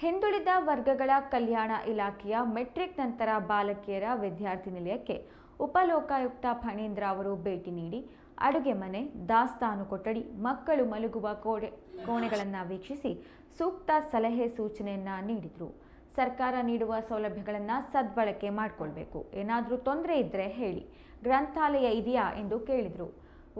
ಹಿಂದುಳಿದ ವರ್ಗಗಳ ಕಲ್ಯಾಣ ಇಲಾಖೆಯ ಮೆಟ್ರಿಕ್ ನಂತರ ಬಾಲಕಿಯರ ವಿದ್ಯಾರ್ಥಿ ನಿಲಯಕ್ಕೆ ಉಪಲೋಕಾಯುಕ್ತ ಫಣೀಂದ್ರ ಅವರು ಭೇಟಿ ನೀಡಿ ಅಡುಗೆ ಮನೆ, ದಾಸ್ತಾನು ಕೊಠಡಿ, ಮಕ್ಕಳು ಮಲಗುವ ಕೋಣೆ ಕೋಣೆಗಳನ್ನು ವೀಕ್ಷಿಸಿ ಸೂಕ್ತ ಸಲಹೆ ಸೂಚನೆಯನ್ನು ನೀಡಿದರು. ಸರ್ಕಾರ ನೀಡುವ ಸೌಲಭ್ಯಗಳನ್ನು ಸದ್ಬಳಕೆ ಮಾಡಿಕೊಳ್ಬೇಕು. ಏನಾದರೂ ತೊಂದರೆ ಇದ್ದರೆ ಹೇಳಿ. ಗ್ರಂಥಾಲಯ ಇದೆಯಾ ಎಂದು ಕೇಳಿದರು.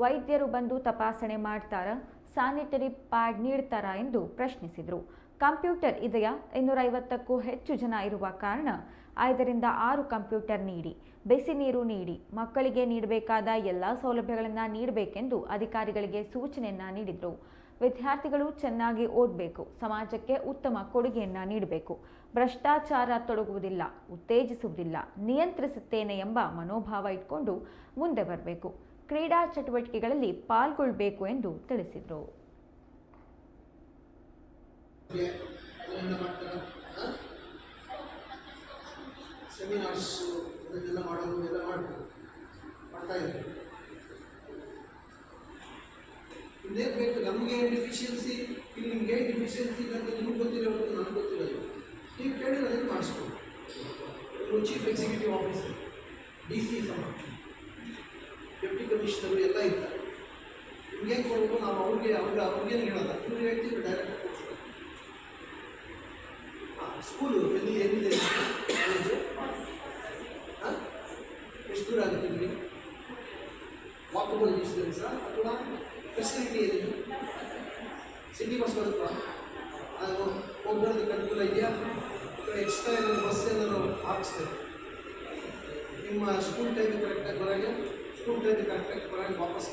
ವೈದ್ಯರು ಬಂದು ತಪಾಸಣೆ ಮಾಡ್ತಾರಾ? ಸ್ಯಾನಿಟರಿ ಪ್ಯಾಡ್ ನೀಡ್ತಾರಾ ಎಂದು ಪ್ರಶ್ನಿಸಿದರು. ಕಂಪ್ಯೂಟರ್ ಇದೆಯಾ? ಇನ್ನೂರೈವತ್ತಕ್ಕೂ ಹೆಚ್ಚು ಜನ ಇರುವ ಕಾರಣ ಐದರಿಂದ ಆರು ಕಂಪ್ಯೂಟರ್ ನೀಡಿ, ಬಿಸಿ ನೀರು ನೀಡಿ, ಮಕ್ಕಳಿಗೆ ನೀಡಬೇಕಾದ ಎಲ್ಲ ಸೌಲಭ್ಯಗಳನ್ನು ನೀಡಬೇಕೆಂದು ಅಧಿಕಾರಿಗಳಿಗೆ ಸೂಚನೆಯನ್ನು ನೀಡಿದರು. ವಿದ್ಯಾರ್ಥಿಗಳು ಚೆನ್ನಾಗಿ ಓದಬೇಕು, ಸಮಾಜಕ್ಕೆ ಉತ್ತಮ ಕೊಡುಗೆಯನ್ನು ನೀಡಬೇಕು. ಭ್ರಷ್ಟಾಚಾರ ತೊಡಗುವುದಿಲ್ಲ, ಉತ್ತೇಜಿಸುವುದಿಲ್ಲ, ನಿಯಂತ್ರಿಸುತ್ತೇನೆ ಎಂಬ ಮನೋಭಾವ ಇಟ್ಕೊಂಡು ಮುಂದೆ ಬರಬೇಕು. ಕ್ರೀಡಾ ಚಟುವಟಿಕೆಗಳಲ್ಲಿ ಪಾಲ್ಗೊಳ್ಳಬೇಕು ಎಂದು ತಿಳಿಸಿದರು ಇನ್ನೇನು ಬೇಕು ನಮಗೆ ಏನು ಡಿಫಿಷಿಯನ್ಸಿ ಇಲ್ಲಿ ನಿಮ್ಗೆ ಏನು ಡಿಫಿಷಿಯನ್ಸಿ ಇದೆ ಅಂತ ನಿಮ್ಗೆ ನನಗೆ ಗೊತ್ತಿರೋದು ನೀವು ಕೇಳಿದ್ರೆ ಅದನ್ನು chief executive officer D C ಸಮ ಕಮಿಷನರು ಎಲ್ಲ ಇದ್ದಾರೆ. ನಿಮ್ಗೆ ಏನು ಕೊಡಬೇಕು? ನಾವು ಅವ್ರಿಗೆ ಅವ್ರಿಗೆ ಅವ್ರಿಗೇನು ಹೇಳೋಲ್ಲ. ಇವ್ರು ಹೇಳ್ತೀವಿ ಡೈರೆಕ್ಟ್ ಕೊಡ್ತಾರೆ ಸ್ಕೂಲು ಎಲ್ಲಿ ಎಲ್ಲಿದೆ ಕಾಲೇಜು ಹಾಂ ಎಷ್ಟು ದೂರ ಆಗುತ್ತೆ ನಿಮಗೆ? ವಾಕಬಲ್ ಡಿಸ್ಟೆನ್ಸಾ ಅಥವಾ ಫೆಸಿಲಿಟಿ ಏನಿದೆ ಸಿಟಿ ಬಸ್ ಬರುತ್ತಾ? ಅದು ಹೋಗ್ಬರೋದಕ್ಕೆ ಅನುಕೂಲ ಇದೆಯಾ? ಅಥವಾ ಎಕ್ಸ್ಟ್ರಾ ಏನಾದ್ರು ಬಸ್ ಏನಾದ್ರು ಹಾಕಿಸ್ತೇವೆ ನಿಮ್ಮ ಸ್ಕೂಲ್ ಟೈಮ್ ಕರೆಕ್ಟಾಗಿ ಬರೋಂಗೆ ಸ್ಕೂಲ್ ಟೈಮ್ ಕರೆಕ್ಟಾಗಿ ಬರೋಂಗೆ ವಾಪಸ್